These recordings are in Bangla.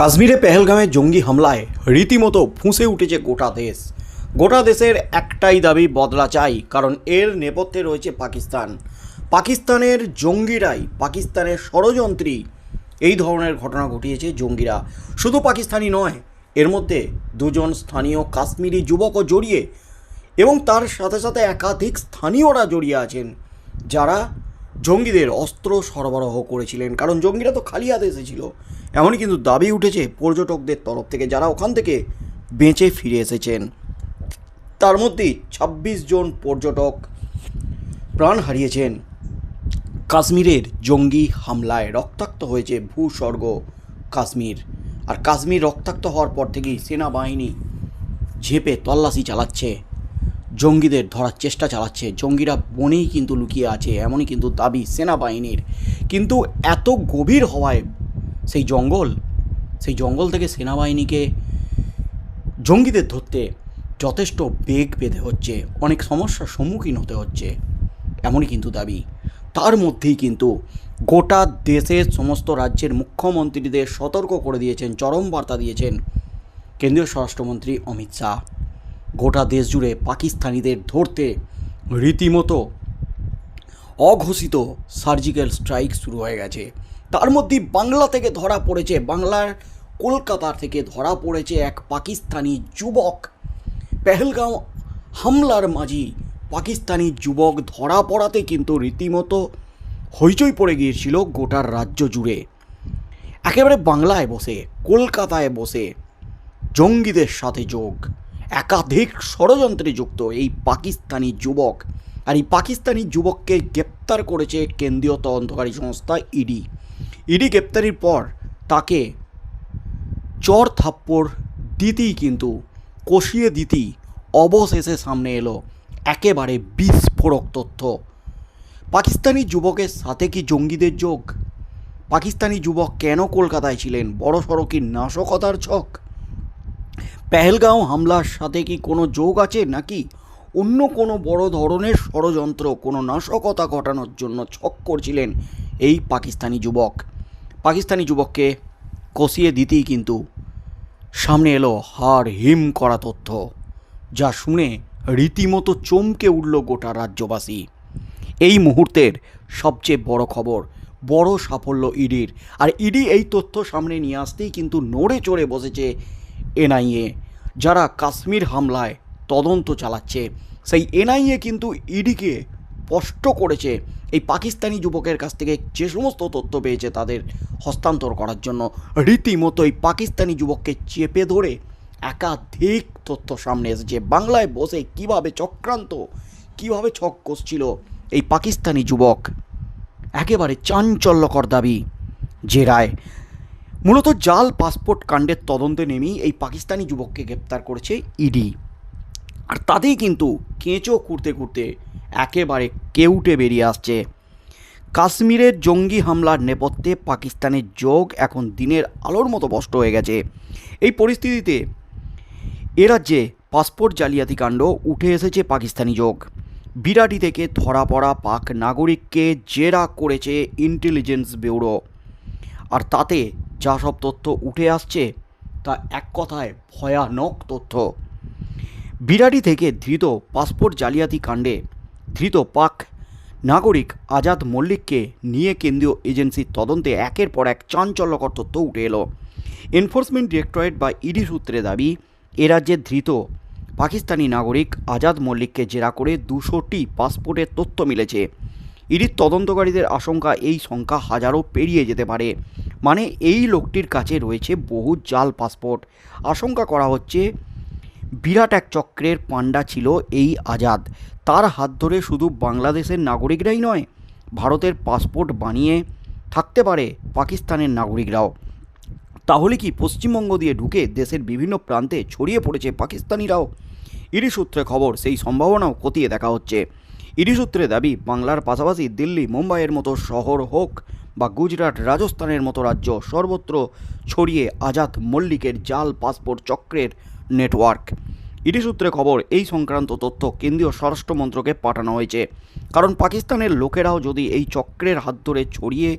কাশ্মীরে পেহেলগামে জঙ্গি হামলায় রীতিমতো ফুঁসে উঠেছে গোটা দেশ। গোটা দেশের একটাই দাবি, বদলা চাই, কারণ এর নেপথ্যে রয়েছে পাকিস্তান। পাকিস্তানের জঙ্গিরাই পাকিস্তানের ষড়যন্ত্রী। এই ধরনের ঘটনা ঘটিয়েছে জঙ্গিরা। শুধু পাকিস্তানি নয়, এর মধ্যে দুজন স্থানীয় কাশ্মীরি যুবকও জড়িয়ে এবং তার সাথে সাথে একাধিক স্থানীয়রা জড়িয়ে আছেন, যারা জঙ্গিদের অস্ত্র সরবরাহ করেছিলেন। কারণ জঙ্গিরা তো খালি হাতে এসেছিল। এমনই কিন্তু দাবি উঠেছে পর্যটকদের তরফ থেকে, যারা ওখান থেকে বেঁচে ফিরে এসেছেন। তার মধ্যেই ছাব্বিশ জন পর্যটক প্রাণ হারিয়েছেন। কাশ্মীরের জঙ্গি হামলায় রক্তাক্ত হয়েছে ভূস্বর্গ কাশ্মীর। আর কাশ্মীর রক্তাক্ত হওয়ার পর থেকেই সেনাবাহিনী ঝেপে তল্লাশি চালাচ্ছে। জঙ্গিদের ধরার চেষ্টা চালাচ্ছে। জঙ্গিরা বনেই কিন্তু লুকিয়ে আছে, এমনই কিন্তু দাবি সেনাবাহিনীর। কিন্তু এত গভীর হওয়ায় সেই জঙ্গল সেই জঙ্গল থেকে সেনাবাহিনীকে জঙ্গিদের ধরতে যথেষ্ট বেগ পেতে হচ্ছে, অনেক সমস্যার সম্মুখীন হতে হচ্ছে, এমনই কিন্তু দাবি। তার মধ্যেই কিন্তু গোটা দেশের সমস্ত রাজ্যের মুখ্যমন্ত্রীদের সতর্ক করে দিয়েছেন, চরম বার্তা দিয়েছেন কেন্দ্রীয় স্বরাষ্ট্রমন্ত্রী অমিত শাহ। গোটা দেশ জুড়ে পাকিস্তানিদের ধরতে রীতিমতো অঘোষিত সার্জিক্যাল স্ট্রাইক শুরু হয়ে গেছে। তার মধ্যে বাংলা থেকে ধরা পড়েছে, বাংলার কলকাতা থেকে ধরা পড়েছে এক পাকিস্তানি যুবক। পেহেলগাঁও হামলার মাঝি পাকিস্তানি যুবক ধরা পড়াতে কিন্তু রীতিমতো হইচই পড়ে গিয়েছিল গোটার রাজ্য জুড়ে। একেবারে বাংলায় বসে, কলকাতায় বসে জঙ্গিদের সাথে যোগ। একাধিক ষড়যন্ত্রে যুক্ত এই পাকিস্তানি যুবক। আর এই পাকিস্তানি যুবককে গ্রেপ্তার করেছে কেন্দ্রীয় তদন্তকারী সংস্থা ইডি। ইডি গ্রেপ্তারির পর তাকে চর থাপ্পড় দিতেই কিন্তু, কষিয়ে দিতেই অবশেষে সামনে এলো একেবারে বিস্ফোরক তথ্য। পাকিস্তানি যুবকের সাথে কি জঙ্গিদের যোগ? পাকিস্তানি যুবক কেন কলকাতায় ছিলেন? বড় সড়ো কি নাশকতার ছক? পেহেলগাঁও হামলার সাথে কি কোনো যোগ আছে নাকি? অন্য কোনো বড় ধরনের ষড়যন্ত্র, কোনো নাশকতা ঘটানোর জন্য ছক করছিলেন এই পাকিস্তানি যুবক। পাকিস্তানি যুবককে কষিয়ে দিতেই কিন্তু সামনে এলো হাড় হিম করা তথ্য, যা শুনে রীতিমতো চমকে উঠল গোটা রাজ্যবাসী। এই মুহূর্তের সবচেয়ে বড় খবর, বড় সাফল্য ইডির। আর ইডি এই তথ্য সামনে নিয়ে আসতেই কিন্তু নড়ে চড়ে বসেছে এনআইএ। যারা কাশ্মীর হামলায় তদন্ত চালাচ্ছে, সেই এনআইএ কিন্তু ইডিকে স্পষ্ট করেছে। এই পাকিস্তানি যুবকের কাছ থেকে যে সমস্ত তথ্য পেয়েছে তাদের হস্তান্তর করার জন্য। রীতিমতো এই পাকিস্তানি যুবককে চেপে ধরে একাধিক তথ্য সামনে এসেছে। বাংলায় বসে কীভাবে চক্রান্ত, কীভাবে ছক কষছিল এই পাকিস্তানি যুবক? একেবারে চাঞ্চল্যকর দাবি। যে রায় মূলত জাল, পাসপোর্ট কাণ্ডের তদন্তে নেমেই এই পাকিস্তানি যুবককে গ্রেপ্তার করেছে ইডি। আর তাতেই কিন্তু কেঁচো খুঁড়তে খুঁড়তে একেবারে কেউটে বেরিয়ে আসছে। কাশ্মীরের জঙ্গি হামলার নেপথ্যে পাকিস্তানের যোগ এখন দিনের আলোর মতো স্পষ্ট হয়ে গেছে। এই পরিস্থিতিতে এ রাজ্যে পাসপোর্ট জালিয়াতি কাণ্ড উঠে এসেছে পাকিস্তানি যোগ বিরাটি থেকে ধরা পড়া পাক নাগরিককে জেরা করেছে ইন্টেলিজেন্স ব্যুরো আর তাতে যা সব তথ্য উঠে আসছে, তা এক কথায় ভয়ানক তথ্য। বিরাটি থেকে ধৃত পাসপোর্ট জালিয়াতি কাণ্ডে ধৃত পাক নাগরিক আজাদ মল্লিককে নিয়ে কেন্দ্রীয় এজেন্সির তদন্তে একের পর এক চাঞ্চল্যকর তথ্য উঠে এলো। এনফোর্সমেন্ট ডিরেক্টরেট বা ইডি সূত্রে দাবি, এ রাজ্যের ধৃত পাকিস্তানি নাগরিক আজাদ মল্লিককে জেরা করে দুশোটি পাসপোর্টের তথ্য মিলেছে। ইডির তদন্তকারীদের আশঙ্কা এই সংখ্যা হাজারও পেরিয়ে যেতে পারে। মানে এই লোকটির কাছে রয়েছে বহু জাল পাসপোর্ট। আশঙ্কা করা হচ্ছে, বিরাট এক চক্রের পাণ্ডা ছিল এই আজাদ। তার হাত ধরে শুধু বাংলাদেশের নাগরিকরাই নয়, ভারতের পাসপোর্ট বানিয়ে থাকতে পারে পাকিস্তানের নাগরিকরাও। তাহলে কি পশ্চিমবঙ্গ দিয়ে ঢুকে দেশের বিভিন্ন প্রান্তে ছড়িয়ে পড়েছে পাকিস্তানিরাও? ইডি সূত্রে খবর, সেই সম্ভাবনাও খতিয়ে দেখা হচ্ছে। ইডি সূত্রে দাবি, বাংলার পাশাপাশি দিল্লি, মুম্বাইয়ের মতো শহর হোক বা গুজরাট, রাজস্থানের মতো রাজ্য, সর্বত্র ছড়িয়ে আজাদ মল্লিকের জাল, পাসপোর্ট চক্রের নেটওয়ার্ক। ইডি সূত্রে খবর, এই সংক্রান্ত তথ্য কেন্দ্রীয় স্বরাষ্ট্র মন্ত্রকে পাঠানো হয়েছে। কারণ পাকিস্তানের লোকেরাও যদি এই চক্রের হাত ধরে ছড়িয়ে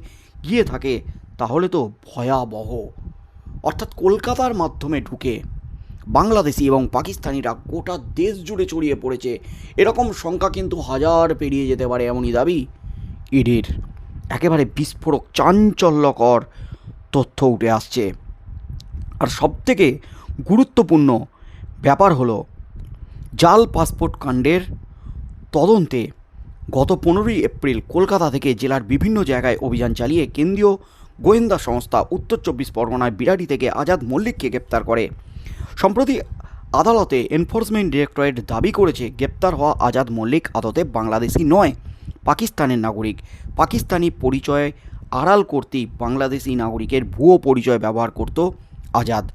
গিয়ে থাকে, তাহলে তো ভয়াবহ। অর্থাৎ কলকাতার মাধ্যমে ঢুকে বাংলাদেশি এবং পাকিস্তানিরা গোটা দেশ জুড়ে ছড়িয়ে পড়েছে। এরকম সংখ্যা কিন্তু হাজার পেরিয়ে যেতে পারে এমনই দাবি ইডির। একেবারে বিস্ফোরক, চাঞ্চল্যকর তথ্য উঠে আসছে। আর সবথেকে গুরুত্বপূর্ণ ব্যাপার হলো, জাল পাসপোর্ট কাণ্ডের তদন্তে গত পনেরোই এপ্রিল কলকাতা থেকে জেলার বিভিন্ন জায়গায় অভিযান চালিয়ে কেন্দ্রীয় গোয়েন্দা সংস্থা উত্তর চব্বিশ পরগনায় বিরাটি থেকে আজাদ মল্লিককে গ্রেপ্তার করে। সম্প্রতি আদালতে এনফোর্সমেন্ট ডিরেক্টরেট দাবি করেছে গ্রেপ্তার হওয়া আজাদ মল্লিক আদতে বাংলাদেশি নয়, পাকিস্তানের নাগরিক। পাকিস্তানি পরিচয় আড়াল করতেই বাংলাদেশি নাগরিকের ভুয়ো পরিচয় ব্যবহার করত আজাদ।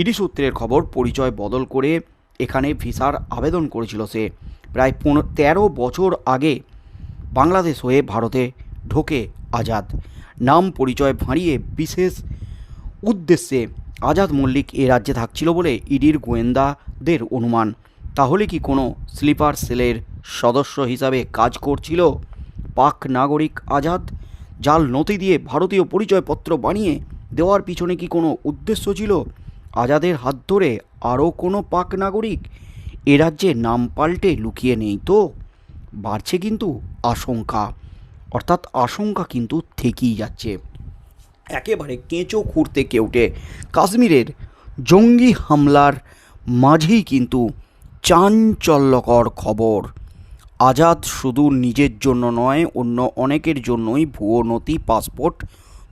ইডি সূত্রের খবর, পরিচয় বদল করে এখানে ভিসার আবেদন করেছিল সে। প্রায় পনেরো, তেরো বছর আগে বাংলাদেশ হয়ে ভারতে ঢোকে আজাদ। নাম পরিচয় ভাঁড়িয়ে বিশেষ উদ্দেশ্যে আজাদ মল্লিক এ রাজ্যে থাকছিল বলে ইডির গোয়েন্দাদের অনুমান। তাহলে কি কোনো স্লিপার সেলের সদস্য হিসাবে কাজ করছিল পাক নাগরিক আজাদ জাল নথি দিয়ে ভারতীয় পরিচয়পত্র বানিয়ে দেওয়ার পিছনে কি কোনো উদ্দেশ্য ছিল? আজাদের হাত ধরে আরও কোনো পাক নাগরিক এ রাজ্যে নাম পাল্টে লুকিয়ে নেই তো? বাড়ছে কিন্তু আশঙ্কা। অর্থাৎ আশঙ্কা কিন্তু থেকেই যাচ্ছে। একেবারে কেঁচো খুঁড়তে কেউটে কাশ্মীরের জঙ্গি হামলার মাঝেই কিন্তু চাঞ্চল্যকর খবর। আজাদ শুধু নিজের জন্য নয়, অন্য অনেকের জন্যই ভুয়ো নথি, পাসপোর্ট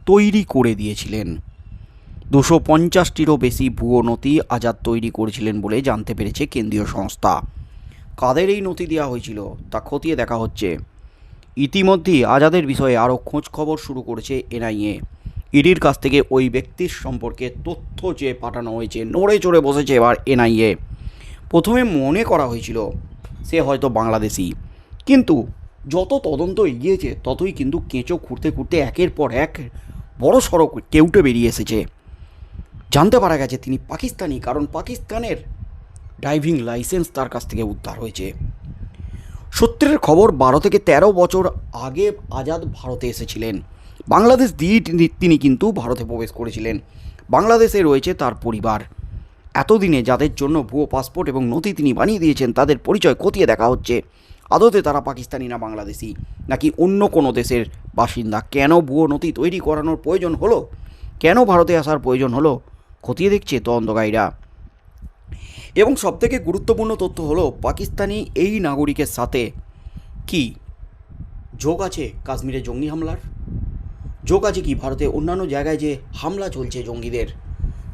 তৈরি করে দিয়েছিলেন। দুশো পঞ্চাশটিরও বেশি ভুয়ো নথি আজাদ তৈরি করেছিলেন বলে জানতে পেরেছে কেন্দ্রীয় সংস্থা। কাদের এই নথি দেওয়া হয়েছিল তা খতিয়ে দেখা হচ্ছে। ইতিমধ্যেই আজাদের বিষয়ে আরও খোঁজ খবর শুরু করেছে এনআইএ। ইডির কাছ থেকে ওই ব্যক্তির সম্পর্কে তথ্য যে পাঠানো হয়েছে, নড়ে চড়ে বসেছে এবার এনআইএ। প্রথমে মনে করা হয়েছিল, সে হয়তো বাংলাদেশি। কিন্তু যত তদন্ত এগিয়েছে, ততই কিন্তু কেঁচো খুঁড়তে খুঁড়তে একের পর এক বড় সড়ক কেউটে বেরিয়ে এসেছে। জানতে পারা গেছে তিনি পাকিস্তানি, কারণ পাকিস্তানের ড্রাইভিং লাইসেন্স তার কাছ থেকে উদ্ধার হয়েছে। সূত্রের খবর, বারো থেকে ১৩ বছর আগে আজাদ ভারতে এসেছিলেন। বাংলাদেশ দিয়ে তিনি- কিন্তু ভারতে প্রবেশ করেছিলেন। বাংলাদেশে রয়েছে তার পরিবার। এতদিনে যাদের জন্য ভুয়ো পাসপোর্ট এবং নথি তিনি বানিয়ে দিয়েছেন, তাদের পরিচয় খতিয়ে দেখা হচ্ছে। আদতে তারা পাকিস্তানি না বাংলাদেশি, নাকি অন্য কোনো দেশের বাসিন্দা? কেন ভুয়ো নথি তৈরি করানোর প্রয়োজন হলো? কেন ভারতে আসার প্রয়োজন হলো? খতিয়ে দেখছে তদন্তকারীরা। এবং সবথেকে গুরুত্বপূর্ণ তথ্য হলো, পাকিস্তানি এই নাগরিকের সাথে কি যোগ আছে কাশ্মীরে জঙ্গি হামলার? যোগ আছে কি? ভারতে অন্যান্য জায়গায় যে হামলা চলছে জঙ্গিদের,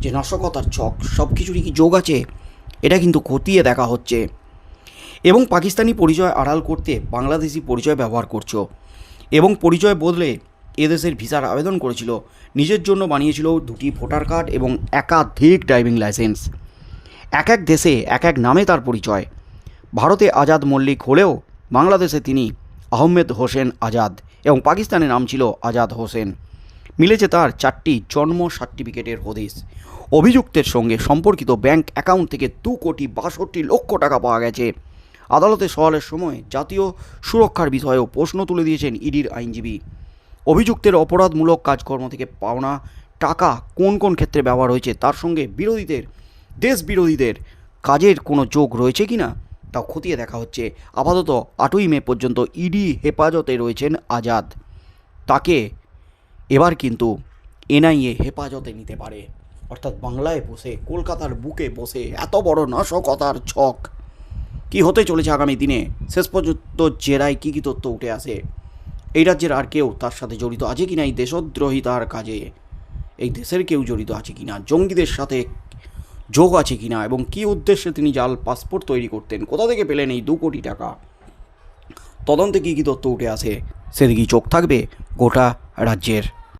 যে নাশকতার ছক, সব কিছুরই কি যোগ আছে? এটা কিন্তু খতিয়ে দেখা হচ্ছে। এবং পাকিস্তানি পরিচয় আড়াল করতে বাংলাদেশি পরিচয় ব্যবহার করছ। এবং পরিচয় বদলে এদেশের ভিসার আবেদন করেছিল। নিজের জন্য বানিয়েছিল দুটি ভোটার কার্ড এবং একাধিক ড্রাইভিং লাইসেন্স। এক এক দেশে, এক এক নামে তার পরিচয়। ভারতে আজাদ মল্লিক হলেও বাংলাদেশে তিনি আহমেদ হোসেন আজাদ। এবং পাকিস্তানের নাম ছিল আজাদ হোসেন। মিলেছে তার চারটি জন্ম সার্টিফিকেটের হদিস অভিযুক্তের সঙ্গে সম্পর্কিত ব্যাংক অ্যাকাউন্ট থেকে দু কোটি বাষট্টি লক্ষ টাকা পাওয়া গেছে। আদালতে সওয়ালের সময় জাতীয় সুরক্ষার বিষয়েও প্রশ্ন তুলে দিয়েছেন ইডির আইনজীবী। অভিযুক্তের অপরাধমূলক কাজকর্ম থেকে পাওনা টাকা কোন কোন ক্ষেত্রে ব্যবহার হয়েছে তার সঙ্গে বিরোধীদের দেশ বিরোধীদের কাজের কোনো যোগ রয়েছে কি না তাও খতিয়ে দেখা হচ্ছে। আপাতত আটই মে পর্যন্ত ইডি হেফাজতে রয়েছেন আজাদ। তাকে এবার কিন্তু এনআইএ হেফাজতে নিতে পারে। অর্থাৎ বাংলায় বসে, কলকাতার বুকে বসে এত বড় নাশকতার ছক। কি হতে চলেছে আগামী দিনে? শেষ পর্যন্ত জেরায় কী কী তথ্য উঠে আসে? এই রাজ্যের আর কেউ তার সাথে জড়িত আছে কি না এই দেশদ্রোহিতার কাজে? এই দেশের কেউ জড়িত আছে কি না জঙ্গিদের সাথে যোগ আছে কি না এবং কী উদ্দেশ্যে তিনি জাল পাসপোর্ট তৈরি করতেন, কোথা থেকে পেলেন এই দু কোটি টাকা? তদন্তে কী কী তথ্য উঠে আসে? সেদিকেই চোখ থাকবে গোটা রাজ্যের